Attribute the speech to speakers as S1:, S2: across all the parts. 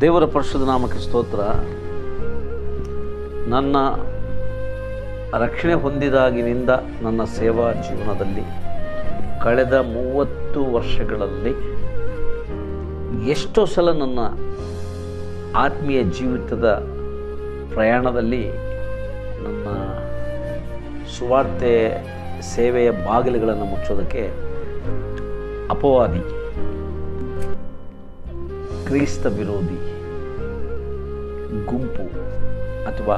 S1: ದೇವರ ಪರಿಶುದ್ಧ ನಾಮಕ್ಕೆ ಸ್ತೋತ್ರ. ನನ್ನ ರಕ್ಷಣೆ ಹೊಂದಿದಾಗಿನಿಂದ ನನ್ನ ಸೇವಾ ಜೀವನದಲ್ಲಿ ಕಳೆದ ಮೂವತ್ತು ವರ್ಷಗಳಲ್ಲಿ ಎಷ್ಟೋ ಸಲ ನನ್ನ ಆತ್ಮೀಯ ಜೀವಿತದ ಪ್ರಯಾಣದಲ್ಲಿ ನನ್ನ ಸುವಾರ್ತೆ ಸೇವೆಯ ಬಾಗಿಲುಗಳನ್ನು ಮುಚ್ಚೋದಕ್ಕೆ ಅಪವಾದಿ. ಕ್ರೈಸ್ತ ವಿರೋಧಿ ಗುಂಪು ಅಥವಾ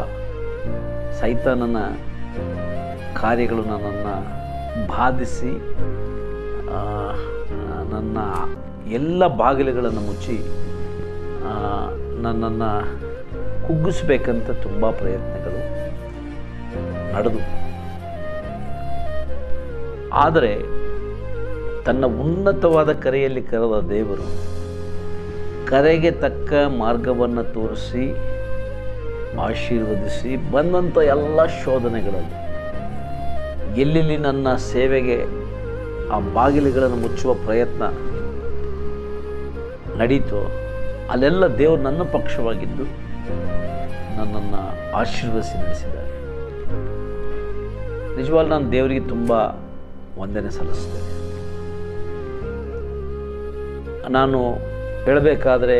S1: ಸೈತಾನನ ಕಾರ್ಯಗಳು ನನ್ನನ್ನು ಬಾಧಿಸಿ ನನ್ನ ಎಲ್ಲ ಬಾಗಿಲುಗಳನ್ನು ಮುಚ್ಚಿ ನನ್ನನ್ನು ಕುಗ್ಗಿಸ್ಬೇಕಂತ ತುಂಬ ಪ್ರಯತ್ನಗಳು ನಡೆದು. ಆದರೆ ತನ್ನ ಉನ್ನತವಾದ ಕರೆಯಲ್ಲಿ ಕರೆದ ದೇವರು ಕರೆಗೆ ತಕ್ಕ ಮಾರ್ಗವನ್ನು ತೋರಿಸಿ, ಆಶೀರ್ವದಿಸಿ ಬಂದಂಥ ಎಲ್ಲ ಶೋಧನೆಗಳಲ್ಲಿ. ಎಲ್ಲೆಲ್ಲಿ ನನ್ನ ಸೇವೆಗೆ ಆ ಬಾಗಿಲುಗಳನ್ನು ಮುಚ್ಚುವ ಪ್ರಯತ್ನ ನಡೀತೋ, ಅಲ್ಲೆಲ್ಲ ದೇವರು ನನ್ನ ಪಕ್ಷವಾಗಿದ್ದು ನನ್ನನ್ನು ಆಶೀರ್ವದಿಸಿ ನಡೆಸಿದ್ದಾರೆ. ನಿಜವಾಗ್ಲೂ ನಾನು ದೇವರಿಗೆ ತುಂಬ ವಂದನೆ ಸಲ್ಲಿಸ್ತೇನೆ ನಾನು ಹೇಳಬೇಕಾದ್ರೆ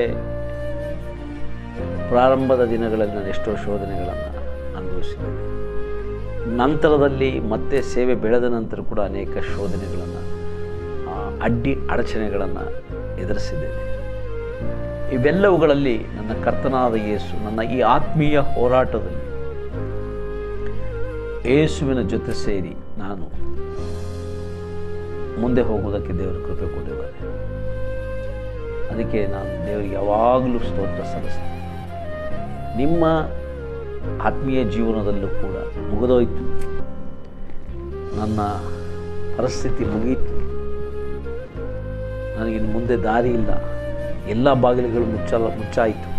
S1: ಪ್ರಾರಂಭದ ದಿನಗಳಲ್ಲಿ ನಾನು ಎಷ್ಟೋ ಶೋಧನೆಗಳನ್ನು ಅನುಭವಿಸಿದ್ದೇನೆ. ನಂತರದಲ್ಲಿ ಮತ್ತೆ ಸೇವೆ ಬೆಳೆದ ನಂತರ ಕೂಡ ಅನೇಕ ಶೋಧನೆಗಳನ್ನು ಅಡ್ಡಿ ಅಡಚಣೆಗಳನ್ನು ಎದುರಿಸಿದ್ದೇನೆ. ಇವೆಲ್ಲವುಗಳಲ್ಲಿ ನನ್ನ ಕರ್ತನಾದ ಯೇಸು, ನನ್ನ ಈ ಆತ್ಮೀಯ ಹೋರಾಟದಲ್ಲಿ ಯೇಸುವಿನ ಜೊತೆ ಸೇರಿ ನಾನು ಮುಂದೆ ಹೋಗುವುದಕ್ಕೆ ದೇವರ ಕೃಪೆ ಕೊಟ್ಟಿದ್ದಾರೆ ಅದಕ್ಕೆ ನಾನು ದೇವರಿಗೆ ಯಾವಾಗಲೂ ಸ್ತೋತ್ರ ಸಲ್ಲಿಸ್ತೇನೆ. ನಿಮ್ಮ ಆತ್ಮೀಯ ಜೀವನದಲ್ಲೂ ಕೂಡ ಮುಗಿದೋಯ್ತು. ನನ್ನ ಪರಿಸ್ಥಿತಿ ಮುಗಿಯಿತು. ನನಗಿನ್ನು ಮುಂದೆ ದಾರಿ ಇಲ್ಲ. ಎಲ್ಲ ಬಾಗಿಲುಗಳು ಮುಚ್ಚಲ್ಲ ಮುಚ್ಚಾಯಿತು.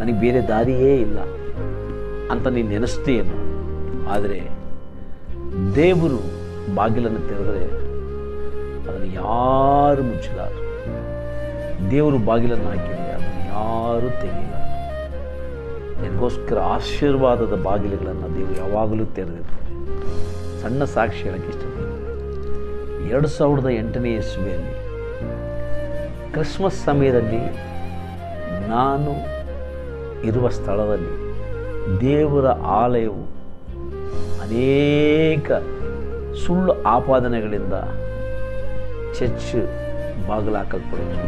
S1: ನನಗೆ ಬೇರೆ ದಾರಿಯೇ ಇಲ್ಲ ಅಂತ ನೀನು ನೆನೆಸ್ತೀಯನು. ಆದರೆ ದೇವರು ಬಾಗಿಲನ್ನು ತೆರೆದರೆ ಅದನ್ನು ಯಾರು ಮುಚ್ಚಲಾರರು? ದೇವರು ಬಾಗಿಲನ್ನು ಹಾಕಿದರೆ ಅದನ್ನು ಯಾರೂ ತೆಗೆಯಲ್ಲ. ನಿನಗೋಸ್ಕರ ಆಶೀರ್ವಾದದ ಬಾಗಿಲುಗಳನ್ನು ದೇವರು ಯಾವಾಗಲೂ ತೆರೆದಿರ್ತಾರೆ. ಸಣ್ಣ ಸಾಕ್ಷಿ ಹೇಳಕ್ಕೆ ಇಷ್ಟಪಡ್ತೀನಿ. ಎರಡು ಸಾವಿರದ ಎಂಟನೇ ಇಸ್ವಿಯಲ್ಲಿ ಕ್ರಿಸ್ಮಸ್ ಸಮಯದಲ್ಲಿ ನಾನು ಇರುವ ಸ್ಥಳದಲ್ಲಿ ದೇವರ ಆಲಯವು ಅನೇಕ ಸುಳ್ಳು ಆಪಾದನೆಗಳಿಂದ ಚರ್ಚ್ ಬಾಗಿಲಾಕಲ್ಪಡಿತು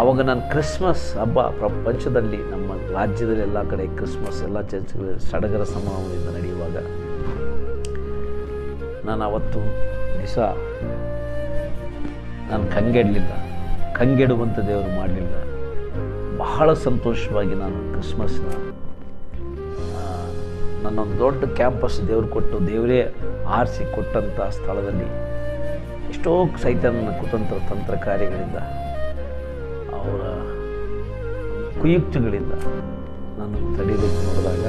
S1: ಆವಾಗ ನಾನು ಕ್ರಿಸ್ಮಸ್ ಹಬ್ಬ ಪ್ರಪಂಚದಲ್ಲಿ ನಮ್ಮ ರಾಜ್ಯದಲ್ಲಿ ಎಲ್ಲ ಕಡೆ ಕ್ರಿಸ್ಮಸ್, ಎಲ್ಲ ಚರ್ಚ್ಗಳು ಸಡಗರ ಸಮಾರಂಭದಿಂದ ನಡೆಯುವಾಗ ನಾನು ಅವತ್ತು ದಿವಸ ನಾನು ಕಂಗೆಡಲಿಲ್ಲ. ಕಂಗೆಡುವಂಥ ದೇವರು ಮಾಡಲಿಲ್ಲ. ಬಹಳ ಸಂತೋಷವಾಗಿ ನಾನು ಕ್ರಿಸ್ಮಸ್ನ ನನ್ನೊಂದು ದೊಡ್ಡ ಕ್ಯಾಂಪಸ್ ದೇವರು ಕೊಟ್ಟು ದೇವರೇ ಆರಿಸಿ ಕೊಟ್ಟಂಥ ಸ್ಥಳದಲ್ಲಿ ಎಷ್ಟೋ ಸೈತಾನನ ಕುತಂತ್ರ ತಂತ್ರ ಕಾರ್ಯಗಳಿಂದ ಅವರ ಕುಯುಕ್ತಿಗಳಿಂದ ನನ್ನನ್ನು ತಡೆಯಲಿಕ್ಕೆ ನೋಡಿದಾಗ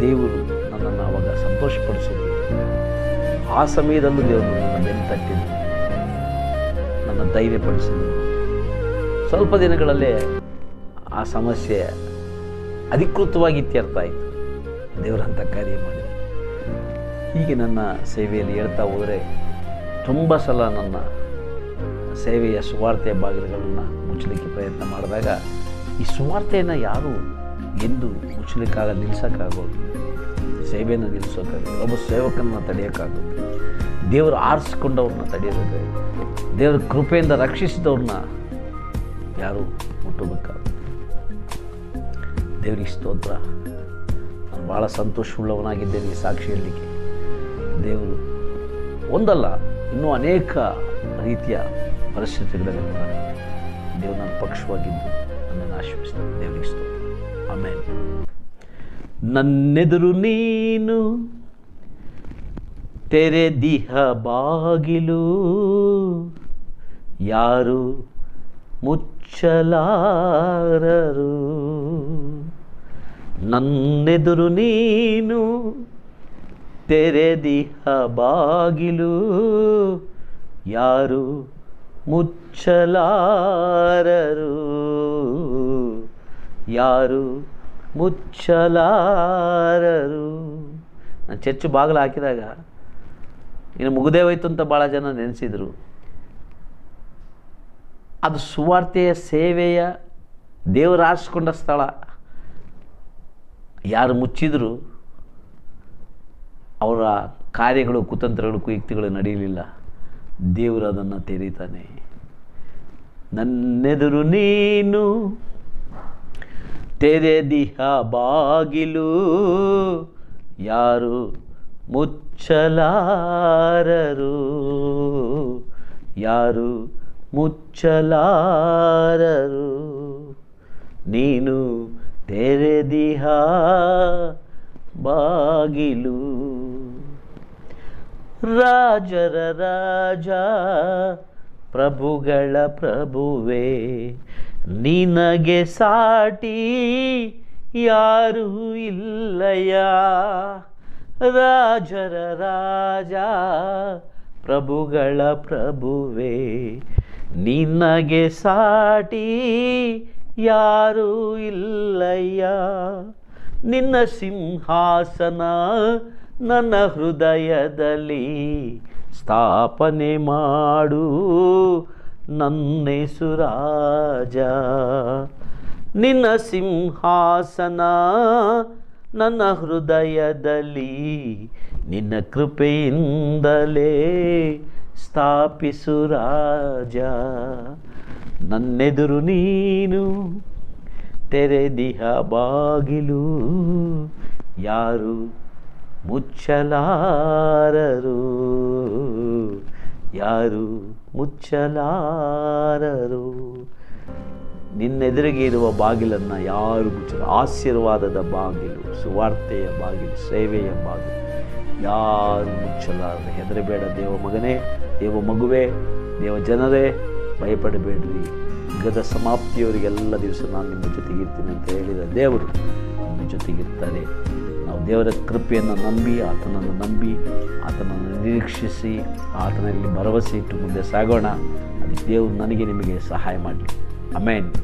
S1: ದೇವರು ನನ್ನನ್ನು ಆವಾಗ ಸಂತೋಷಪಡಿಸಿದ್ರು. ಆ ಸಮಯದಲ್ಲೂ ದೇವರು ನನ್ನ ಬೆನ್ನು ನನ್ನ ಧೈರ್ಯಪಡಿಸಿದ್ರು. ಸ್ವಲ್ಪ ದಿನಗಳಲ್ಲೇ ಆ ಸಮಸ್ಯೆ ಅಧಿಕೃತವಾಗಿ ಇತ್ಯರ್ಥ ಆಯಿತು. ದೇವರಂಥ ಕಾರ್ಯ ಮಾಡಿ ಹೀಗೆ ನನ್ನ ಸೇವೆಯಲ್ಲಿ ಹೇಳ್ತಾ ಹೋದರೆ ತುಂಬ ಸಲ ನನ್ನ ಸೇವೆಯ ಸುವಾರ್ತೆಯ ಬಾಗಿಲುಗಳನ್ನು ಮುಚ್ಚಲಿಕ್ಕೆ ಪ್ರಯತ್ನ ಮಾಡಿದಾಗ ಈ ಸುವಾರ್ತೆಯನ್ನು ಯಾರು ಎಂದು ಮುಚ್ಚಲಿಕ್ಕಾಗ ನಿಲ್ಲಿಸೋಕ್ಕಾಗೋದು ಸೇವೆಯನ್ನು ನಿಲ್ಲಿಸೋಕ್ಕಾಗೋದು ಒಬ್ಬ ಸೇವಕನನ್ನು ತಡೆಯೋಕ್ಕಾಗೋದು, ದೇವರು ಆರಿಸ್ಕೊಂಡವ್ರನ್ನ ತಡೆಯೋದಕ್ಕೆ ದೇವರ ಕೃಪೆಯಿಂದ ರಕ್ಷಿಸಿದವ್ರನ್ನ ಯಾರು ಮುಟ್ಟಬೇಕಾಗುತ್ತೆ ದೇವರಿಗೆ ಸ್ತೋತ್ರ. ನಾನು ಭಾಳ ಸಂತೋಷವುಳ್ಳವನಾಗಿದ್ದೇನೆ ಸಾಕ್ಷಿ ಹೇಳಲಿಕ್ಕೆ ದೇವರು. ಒಂದಲ್ಲ, ಇನ್ನೂ ಅನೇಕ ರೀತಿಯ ಪರಿಸ್ಥಿತಿಗಳಲ್ಲಿ ಕೂಡ ದೇವರು ನನ್ನ ಪಕ್ಷವಾಗಿದ್ದು, ನನ್ನನ್ನು ಆಶೀರ್ವಿಸ್ತಾನೆ ದೇವರಿಗೆ ಆಮೇಲೆ ನನ್ನೆದುರು ನೀನು ತೆರೆದಿಹ ಬಾಗಿಲು, ಯಾರು ಮುಚ್ಚಲಾರರು? ನನ್ನೆದುರು ನೀನು ತೆರೆದಿಹ ಬಾಗಿಲು ಯಾರು ಮುಚ್ಚಲಾರರು ಯಾರು ಮುಚ್ಚಲಾರರು ನಾನು ಚರ್ಚ್ ಬಾಗಿಲು ಹಾಕಿದಾಗ ಇನ್ನು ಮುಗುದೇ ಹೋಯ್ತು ಅಂತ ಭಾಳ ಜನ ನೆನೆಸಿದರು ಅದು ಸುವಾರ್ತೆಯ ಸೇವೆಯ ದೇವರು ಆರಿಸ್ಕೊಂಡ ಸ್ಥಳ ಯಾರು ಮುಚ್ಚಿದ್ರು ಅವರ ಕಾರ್ಯಗಳು, ಕುತಂತ್ರಗಳು, ಕುಯುಕ್ತಿಗಳು ನಡೆಯಲಿಲ್ಲ. ದೇವರು ಅದನ್ನು ತೆರೀತಾನೆ ನನ್ನೆದುರು ನೀನು ತೆರೆದಿಹ ಬಾಗಿಲು, ಯಾರು ಮುಚ್ಚಲಾರರು? ಯಾರು ಮುಚ್ಚಲಾರರು? ನೀನು ತೆರೆದಿಹ ಬಾಗಿಲು. ರಾಜರ ರಾಜ, ಪ್ರಭುಗಳ ಪ್ರಭುವೇ, ನಿನಗೆ ಸಾಟಿ ಯಾರೂ ಇಲ್ಲಯ್ಯ. ರಾಜರ ರಾಜ, ಪ್ರಭುಗಳ ಪ್ರಭುವೇ, ನಿನಗೆ ಸಾಟಿ ಯಾರೂ ಇಲ್ಲಯ್ಯ. ನಿನ್ನ ಸಿಂಹಾಸನ ನನ್ನ ಹೃದಯದಲ್ಲಿ ಸ್ಥಾಪನೆ ಮಾಡು. ನನ್ನೆಸುರಾಜ ನಿನ್ನ ಸಿಂಹಾಸನ ನನ್ನ ಹೃದಯದಲ್ಲಿ ನಿನ್ನ ಕೃಪೆಯಿಂದಲೇ ಸ್ಥಾಪಿಸು ರಾಜ. ನನ್ನೆದುರು ನೀನು, ತೆರೆದಿಹ ಬಾಗಿಲು ಯಾರು ಮುಚ್ಚಲಾರರು. ಯಾರು ಮುಚ್ಚಲಾರರು? ನಿನ್ನೆದುರಿಗೆ ಇರುವ ಬಾಗಿಲನ್ನು ಯಾರು ಮುಚ್ಚಲ ಆಶೀರ್ವಾದದ ಬಾಗಿಲು, ಸುವಾರ್ತೆಯ ಬಾಗಿಲು, ಸೇವೆಯ ಬಾಗಿಲು, ಯಾರು ಮುಚ್ಚಲಾರರು? ಹೆದರಬೇಡ ದೇವ ಮಗನೇ, ದೇವ ಮಗುವೇ, ದೇವ ಜನರೇ, ಭಯಪಡಬೇಡ್ರಿ. ಯುಗದ ಸಮಾಪ್ತಿಯವರಿಗೆಲ್ಲ ದಿವಸ ನಾನು ನಿಮ್ಮ ಜೊತೆಗಿರ್ತೀನಿ ಅಂತ ಹೇಳಿದ ದೇವರು ನಿಮ್ಮ ಜೊತೆಗಿರ್ತಾರೆ. ನಾವು ದೇವರ ಕೃಪೆಯನ್ನು ನಂಬಿ, ಆತನನ್ನು ನಂಬಿ, ಆತನನ್ನು ನಿರೀಕ್ಷಿಸಿ ಆತನಲ್ಲಿ ಭರವಸೆ ಇಟ್ಟು ಮುಂದೆ ಸಾಗೋಣ. ಅದು ದೇವರು ನನಗೆ ನಿಮಗೆ ಸಹಾಯ ಮಾಡಲಿ. ಅಮೇನ್